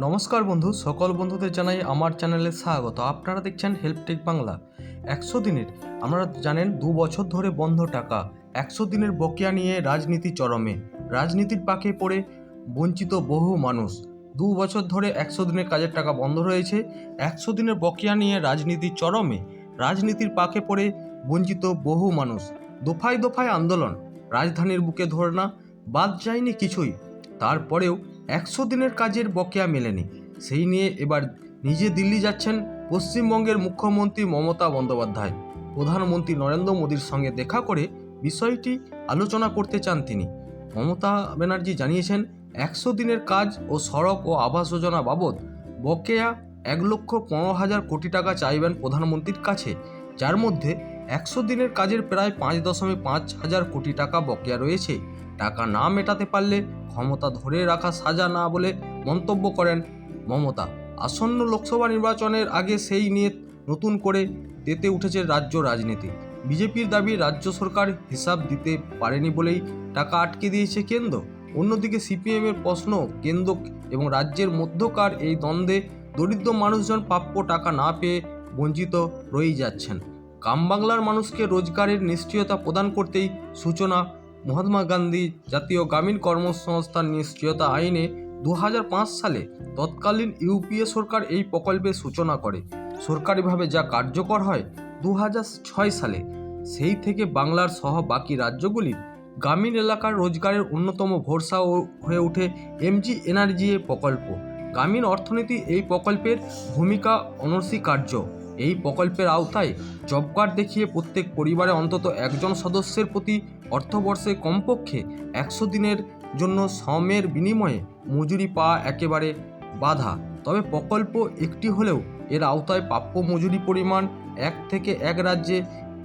নমস্কার বন্ধু, সকল বন্ধুদের জানাই আমার চ্যানেলে স্বাগত। আপনারা দেখছেন হেল্পটেক বাংলা একশো দিনের, আমরা জানেন দু বছর ধরে বন্ধ টাকা। একশো দিনের বকেয়া নিয়ে রাজনীতি চরমে। রাজনীতির পাকে পড়ে বঞ্চিত বহু মানুষ। দু বছর ধরে একশো দিনের কাজের টাকা বন্ধ রয়েছে। একশো দিনের বকেয়া নিয়ে রাজনীতি চরমে। রাজনীতির পাকে পড়ে বঞ্চিত বহু মানুষ। দফায় দফায় আন্দোলন। রাজধানীর বুকে ধরনা বাদ যায়নি কিছুই। তারপরেও একশো দিনের কাজের বকেয়া মেলেনি। সেই নিয়ে এবার নিজে দিল্লি যাচ্ছেন পশ্চিমবঙ্গের মুখ্যমন্ত্রী মমতা বন্দ্যোপাধ্যায়। প্রধানমন্ত্রী নরেন্দ্র মোদীর সঙ্গে দেখা করে বিষয়টি আলোচনা করতে চান তিনি। মমতা ব্যানার্জি জানিয়েছেন, একশো দিনের কাজ ও সড়ক ও আবাস যোজনা বাবদ বকেয়া এক লক্ষ পনেরো হাজার কোটি টাকা চাইবেন প্রধানমন্ত্রীর কাছে। যার মধ্যে একশো দিনের কাজের প্রায় পাঁচ দশমিক পাঁচ হাজার কোটি টাকা বকেয়া রয়েছে। টাকা না মেটাতে পারলে ক্ষমতা ধরে রাখা সাজা না বলে মন্তব্য করেন মমতা। আসন্ন লোকসভা নির্বাচনের আগে সেই নিয়ে নতুন করে তেতে উঠেছে রাজ্য রাজনীতি। বিজেপির দাবি রাজ্য সরকার হিসাব দিতে পারেনি বলেই টাকা আটকে দিয়েছে কেন্দ্র। অন্যদিকে সিপিএমের প্রশ্ন, কেন্দ্র এবং রাজ্যের মধ্যকার এই দ্বন্দ্বে দরিদ্র মানুষজন প্রাপ্য টাকা না পেয়ে বঞ্চিত রয়েই যাচ্ছেন। গ্রামবাংলার মানুষকে রোজগারের নিশ্চয়তা প্রদান করতেই সূচনা মহাত্মা গান্ধী জাতীয় গ্রামীণ কর্মসংস্থান নিশ্চয়তা আইনে দু হাজার পাঁচ সালে তৎকালীন ইউপিএ সরকার এই প্রকল্পের সূচনা করে। সরকারিভাবে যা কার্যকর হয় দু হাজার ছয় সালে, সেই থেকে বাংলার সহ বাকি রাজ্যগুলির গ্রামীণ এলাকার রোজগারের অন্যতম ভরসা হয়ে ওঠে এমজি এনার্জি প্রকল্প। গ্রামীণ অর্থনীতি এই প্রকল্পের ভূমিকা অনস্বীকার্য। এই প্রকল্পের আওতায় জব কার্ড দেখিয়ে প্রত্যেক পরিবারে অন্তত একজন সদস্যের প্রতি অর্থবর্ষে কমপক্ষে একশো দিনের জন্য শ্রমের বিনিময়ে মজুরি পাওয়া একেবারে বাধা। তবে প্রকল্প একটি হলেও এর আওতায় প্রাপ্য মজুরি পরিমাণ এক থেকে এক রাজ্যে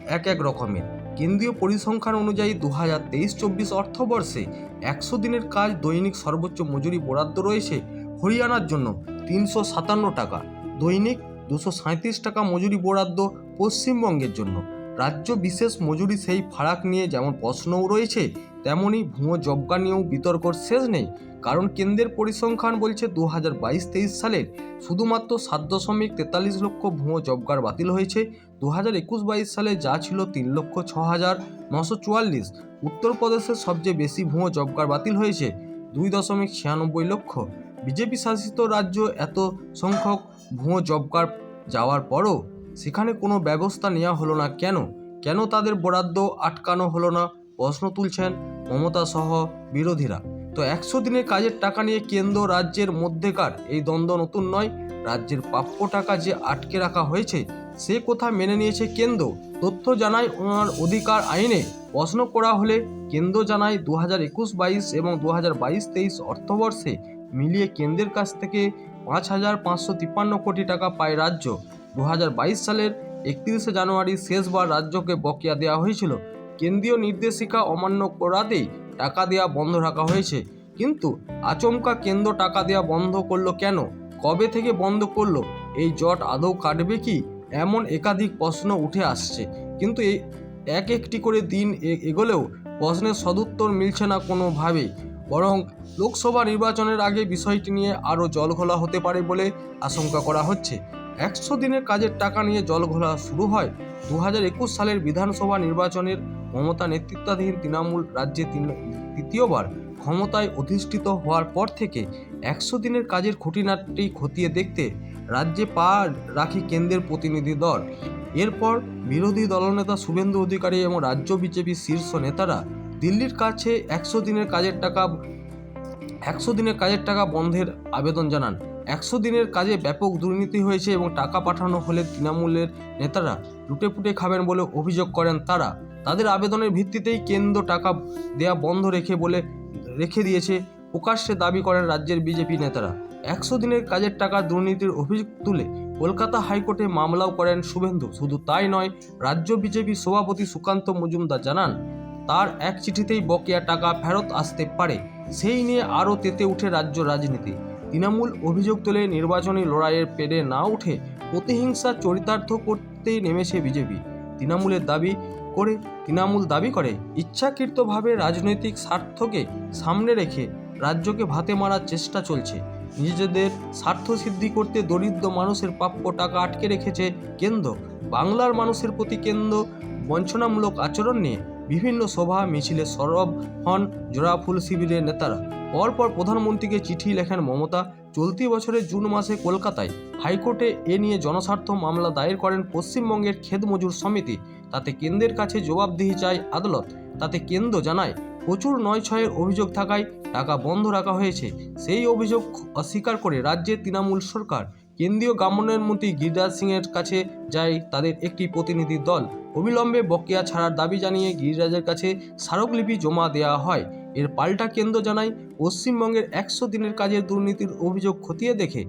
এক এক রকমের। কেন্দ্রীয় পরিসংখ্যান অনুযায়ী দু হাজার তেইশ চব্বিশ অর্থবর্ষে একশো দিনের কাজ দৈনিক সর্বোচ্চ মজুরি বরাদ্দ রয়েছে হরিয়ানার জন্য তিনশো সাতান্ন টাকা। দৈনিক দুশো সাঁত্রিশ টাকা মজুরি বরাদ্দ পশ্চিমবঙ্গের জন্য। রাজ্য বিশেষ মজুরি সেই ফারাক নিয়ে যেমন প্রশ্নও রয়েছে তেমনই ভুয়ো জবকা নিয়েও বিতর্কর শেষ নেই। কারণ কেন্দ্রের পরিসংখ্যান বলছে দু হাজার বাইশ তেইশ সালের শুধুমাত্র সাত দশমিক তেতাল্লিশ লক্ষ ভুয়ো জবকার বাতিল হয়েছে। দু হাজার একুশ বাইশ সালে যা ছিল তিন লক্ষ ছ হাজার নশো চুয়াল্লিশ। উত্তরপ্রদেশের সবচেয়ে বেশি ভুয়ো জবকার বাতিল হয়েছে, দুই দশমিক ছিয়ানব্বই লক্ষ। বিজেপি শাসিত রাজ্য এত সংখ্যক ভুয়ো জব কার্ড যাওয়ার পরও সেখানে কোনো ব্যবস্থা নেওয়া হলো না। কেন? কেন তাদের বরাদ্দ আটকানো হলো না? প্রশ্ন তুলছেন মমতা সহ বিরোধীরা। তো একশো দিনের কাজের টাকা নিয়ে কেন্দ্র রাজ্যের মধ্যেকার এই দ্বন্দ্ব নতুন নয়। রাজ্যের প্রাপ্য টাকা যে আটকে রাখা হয়েছে, সে কথা মেনে নিয়েছে কেন্দ্র? তথ্য জানায় ওনার অধিকার আইনে। প্রশ্ন করা হলে কেন্দ্র জানায় দু হাজার একুশ, বাইশ এবং দু হাজার বাইশ, তেইশ অর্থবর্ষে মিলিয়ে কেন্দ্রের কাছ থেকে পাঁচ হাজার পাঁচশো তিপ্পান্ন কোটি টাকা পায় রাজ্য। দু হাজার বাইশ সালের একত্রিশে জানুয়ারি শেষবার রাজ্যকে বকেয়া দেওয়া হয়েছিল। কেন্দ্রীয় নির্দেশিকা অমান্য করাতেই টাকা দেওয়া বন্ধ রাখা হয়েছে। কিন্তু আচমকা কেন্দ্র টাকা দেওয়া বন্ধ করল কেন? কবে থেকে বন্ধ করল? এই জট আদৌ কাটবে কি? এমন একাধিক প্রশ্ন উঠে আসছে। কিন্তু এই এক একটি করে দিন এগোলেও প্রশ্নের সদুত্তর মিলছে না কোনোভাবেই বরং লোকসভা নির্বাচনের আগে বিষয়টি নিয়ে আরও জলঘোলা হতে পারে বলে আশঙ্কা করা হচ্ছে। একশো দিনের কাজের টাকা নিয়ে জলঘোলা শুরু হয় দু হাজার একুশ সালের বিধানসভা নির্বাচনের মমতা নেতৃত্বাধীন তৃণমূল রাজ্যে তৃতীয়বার ক্ষমতায় অধিষ্ঠিত হওয়ার পর থেকে একশো দিনের কাজের খুঁটিনাটি খতিয়ে দেখতে রাজ্যে পা রাখি কেন্দ্রের প্রতিনিধি দল। এরপর বিরোধী দলনেতা শুভেন্দু অধিকারী এবং রাজ্য বিজেপির শীর্ষ নেতারা দিল্লির কাছে একশো দিনের কাজের টাকা একশো দিনের কাজের টাকা বন্ধের আবেদন জানান। একশো দিনের কাজে ব্যাপক দুর্নীতি হয়েছে এবং টাকা পাঠানো হলে তৃণমূলের নেতারা লুটেপুটে খাবেন বলে অভিযোগ করেন তারা। তাদের আবেদনের ভিত্তিতেই কেন্দ্র টাকা দেয়া বন্ধ রেখে বলে, রেখে দিয়েছে। প্রকাশ্যে দাবি করেন রাজ্যের বিজেপি নেতারা। একশো দিনের কাজের টাকা দুর্নীতির অভিযোগ তুলে কলকাতা হাইকোর্টে মামলাও করেন শুভেন্দু। শুধু তাই নয়, রাজ্য বিজেপি সভাপতি সুকান্ত মজুমদার জানান, তার এক চিঠিতেই বকেয়া টাকা ফেরত আসতে পারে। সেই নিয়ে আরও তেতে উঠে রাজ্য রাজনীতি। তৃণমূল অভিযোগ তুলে নির্বাচনী লড়াইয়ের পেরে না উঠে প্রতিহিংসা চরিতার্থ করতে নেমেছে বিজেপি। তৃণমূলের দাবি করে, তৃণমূল দাবি করে, ইচ্ছাকৃতভাবে রাজনৈতিক স্বার্থকে সামনে রেখে রাজ্যকে ভাতে মারার চেষ্টা চলছে। নিজেদের স্বার্থ সিদ্ধি করতে দরিদ্র মানুষের প্রাপ্য টাকা আটকে রেখেছে কেন্দ্র। বাংলার মানুষের প্রতি কেন্দ্র বঞ্চনামূলক আচরণ নিয়ে বিভিন্ন সভা, মিছিলে সরব হন জোড়াফুল শিবিরের নেতারা। পরপর প্রধানমন্ত্রীকে চিঠি লেখেন মমতা, চলতি বছরের জুন মাসে কলকাতায় হাইকোর্টে এ নিয়ে জনস্বার্থ মামলা দায়ের করেন পশ্চিমবঙ্গের খেদ মজুর সমিতি। তাতে কেন্দ্রের কাছে জবাবদিহি চায় আদালত। তাতে কেন্দ্র জানায়, প্রচুর নয় ছয়ের অভিযোগ থাকায় টাকা বন্ধ রাখা হয়েছে। সেই অভিযোগ অস্বীকার করে রাজ্যের তৃণমূল সরকার। কেন্দ্রীয় মন্ত্রী গিরিরাজ সিংয়ের কাছে যায় তাদের একটি প্রতিনিধি দল। অবিলম্বে বকেয়া ছাড়ার দাবি জানিয়ে গিরিরাজের কাছে স্মারকলিপি জমা দেওয়া হয়। এর পাল্টা কেন্দ্র জানায় পশ্চিমবঙ্গের একশো দিনের কাজের দুর্নীতির অভিযোগ খতিয়ে দেখে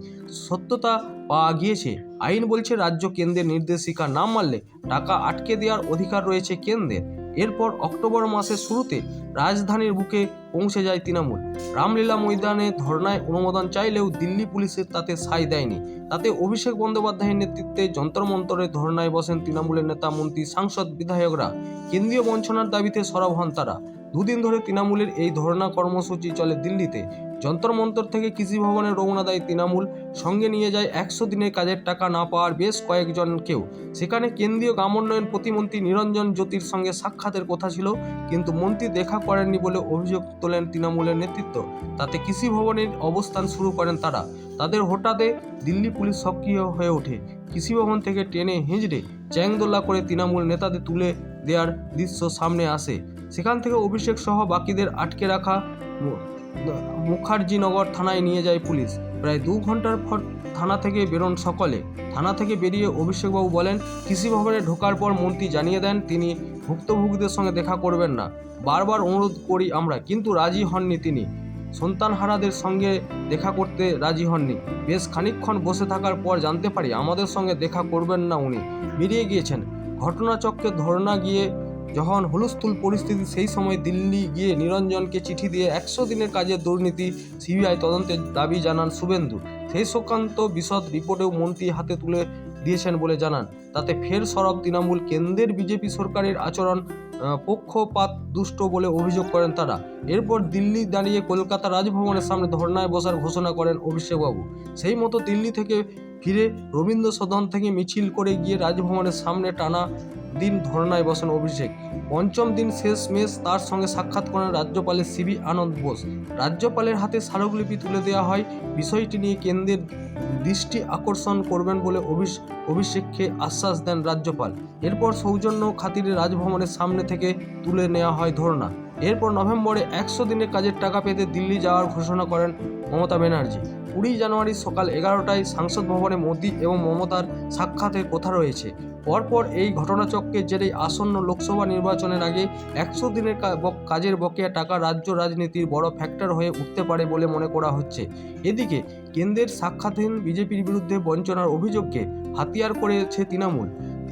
সত্যতা পাওয়া গিয়েছে। আইন বলছে, রাজ্য কেন্দ্রের নির্দেশিকা না মানলে টাকা আটকে দেওয়ার অধিকার রয়েছে কেন্দ্রের। এরপর অক্টোবর মাসের শুরুতে রাজধানীর বুকে পৌঁছে যায় তৃণমূল। রামলীলা ময়দানে ধর্নায় অনুমোদন চাইলেও দিল্লি পুলিশের তাতে সাই দেয়নি। তাতে অভিষেক বন্দ্যোপাধ্যায়ের নেতৃত্বে যন্তরমন্তরে ধর্নায় বসেন তৃণমূলের নেতা, মন্ত্রী, সাংসদ, বিধায়করা। কেন্দ্রীয় বঞ্চনার দাবিতে সরব হন তারা। দুদিন ধরে তৃণমূলের এই ধর্ণা কর্মসূচি চলে দিল্লিতে। যন্তর মন্তর থেকে কৃষি ভবনে রওনা দেয় তৃণমূল। সঙ্গে নিয়ে যায় একশো দিনের কাজের টাকা না পাওয়ার বেশ কয়েকজনকেও সেখানে কেন্দ্রীয় গ্রামোন্নয়ন প্রতিমন্ত্রী নিরঞ্জন জ্যোতির সঙ্গে সাক্ষাতের কথা ছিল, কিন্তু মন্ত্রী দেখা করেননি বলে অভিযোগ তোলেন তৃণমূলের নেতৃত্ব। তাতে কৃষি ভবনের অবস্থান শুরু করেন তারা। তাদের হঠাৎই দিল্লি পুলিশ সক্রিয় হয়ে ওঠে। কৃষি ভবন থেকে টেনে হিঁচড়ে চ্যাংদোল্লা করে তৃণমূল নেতাদের তুলে দেওয়ার দৃশ্য সামনে আসে। সেখান থেকে অভিষেক সহ বাকিদের আটকে রাখা মুখার্জিনগর থানায় নিয়ে যায় পুলিশ। প্রায় দু ঘণ্টার পর থানা থেকে বেরোন সকলে। থানা থেকে বেরিয়ে অভিষেকবাবু বলেন, কৃষি ভবনে ঢোকার পর মন্ত্রী জানিয়ে দেন, তিনি ভুক্তভোগীদের সঙ্গে দেখা করবেন না। বারবার অনুরোধ করি আমরা, কিন্তু রাজি হননি তিনি। সন্তানহারাদের সঙ্গে দেখা করতে রাজি হননি। বেশ খানিকক্ষণ বসে থাকার পর জানতে পারি, আমাদের সঙ্গে দেখা করবেন না উনি। বেরিয়ে গিয়েছেন। ঘটনাচক্রে ধর্ণা গিয়ে যখন হুলস্থুল পরিস্থিতি সেই সময় দিল্লি গিয়ে নিরঞ্জনকে চিঠি দিয়ে একশো দিনের কাজের দুর্নীতি সিবিআই তদন্তের দাবি জানান শুভেন্দু। সেই সংক্রান্ত বিশদ রিপোর্টেও মন্ত্রী হাতে তুলে দিয়েছেন বলে জানান। তাতে ফের সরব তৃণমূল কেন্দ্রের বিজেপি সরকারের আচরণ পক্ষপাত দুষ্ট বলে অভিযোগ করেন তারা। এরপর দিল্লি দাঁড়িয়ে কলকাতা রাজভবনের সামনে ধর্নায় বসার ঘোষণা করেন অভিষেকবাবু। সেই মতো দিল্লি থেকে ফিরে রবীন্দ্র সদন থেকে মিছিল করে গিয়ে রাজভবনের সামনে টানা দিন ধর্নায় বসেন অভিষেক। পঞ্চম দিন শেষ মেশ তার সঙ্গে সাক্ষাৎ করেন রাজ্যপালের সিবি আনন্দ বোস। রাজ্যপালের হাতে স্মারকলিপি তুলে দেওয়া হয়। বিষয়টি নিয়ে কেন্দ্রের দৃষ্টি আকর্ষণ করবেন বলে অভিষ- অভিষেককে আশ্বাস দেন রাজ্যপাল। এরপর সৌজন্য খাতিরে রাজভবনের সামনে থেকে তুলে নেওয়া হয় ধর্না এরপর নভেম্বরে একশো দিনের কাজের টাকা পেতে দিল্লি যাওয়ার ঘোষণা করেন মমতা ব্যানার্জি। কুড়ি জানুয়ারি সকাল এগারোটায় সাংসদ ভবনে মোদী এবং মমতার সাক্ষাতের কথা রয়েছে। পরপর এই ঘটনাচক্রের জেরে আসন্ন লোকসভা নির্বাচনের আগে একশো দিনের কাজের বকেয়া টাকা রাজ্য রাজনীতির বড় ফ্যাক্টর হয়ে উঠতে পারে বলে মনে করা হচ্ছে। এদিকে কেন্দ্রের সাক্ষাৎহীন বিজেপির বিরুদ্ধে বঞ্চনার অভিযোগকে হাতিয়ার করেছে তৃণমূল।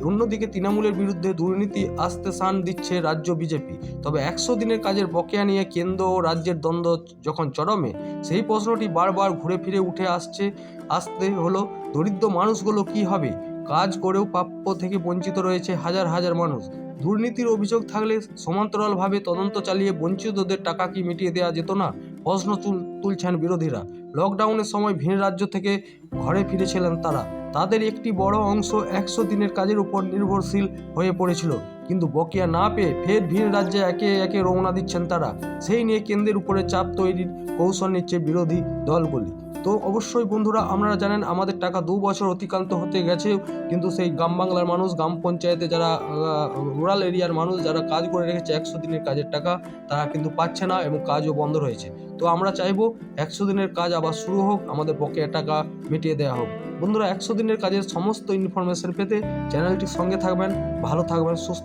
অন্যদিকে তৃণমূলের বিরুদ্ধে দুর্নীতি আসতে সান দিচ্ছে রাজ্য বিজেপি। তবে একশো দিনের কাজের বকেয়া নিয়ে কেন্দ্র ও রাজ্যের দ্বন্দ্ব যখন চরমে, সেই প্রশ্নটি বারবার ঘুরে ফিরে উঠে আসছে। আসতে হলো, দরিদ্র মানুষগুলো কি হবে? কাজ করেও প্রাপ্য থেকে বঞ্চিত রয়েছে হাজার হাজার মানুষ। দুর্নীতির অভিযোগ থাকলে সমান্তরালভাবে তদন্ত চালিয়ে বঞ্চিতদের টাকা কি মিটিয়ে দেওয়া যেত না? প্রশ্ন তুল- তুলছেন বিরোধীরা। লকডাউনের সময় ভিন রাজ্য থেকে ঘরে ফিরেছিলেন তারা। তাদের একটি বড় অংশ একশো দিনের কাজের উপর নির্ভরশীল হয়ে পড়েছিল। কিন্তু বকেয়া না পেয়ে ফের ভিন রাজ্যে একে একে রওনা দিচ্ছেন তারা। সেই নিয়ে কেন্দ্রের উপরে চাপ তৈরির কৌশল নিচ্ছে বিরোধী দলগুলি। তো অবশ্যই বন্ধুরা, আপনারা জানেন আমাদের টাকা দু বছর অতিক্রান্ত হতে গেছে, কিন্তু সেই গ্রাম বাংলার মানুষ, গ্রাম পঞ্চায়েতে যারা রুরাল এরিয়ার মানুষ যারা কাজ করে রেখেছে, একশো দিনের কাজের টাকা, তারা কিন্তু পাচ্ছে না এবং কাজও বন্ধ রয়েছে। তো আমরা চাইব একশো দিনের কাজ আবার শুরু হোক, আমাদের বকেয়া টাকা মিটিয়ে দেওয়া হোক। বন্ধুরা, একশো দিনের কাজের সমস্ত ইনফরমেশন পেতে চ্যানেলটির সঙ্গে থাকবেন, ভালো থাকবেন, সুস্থ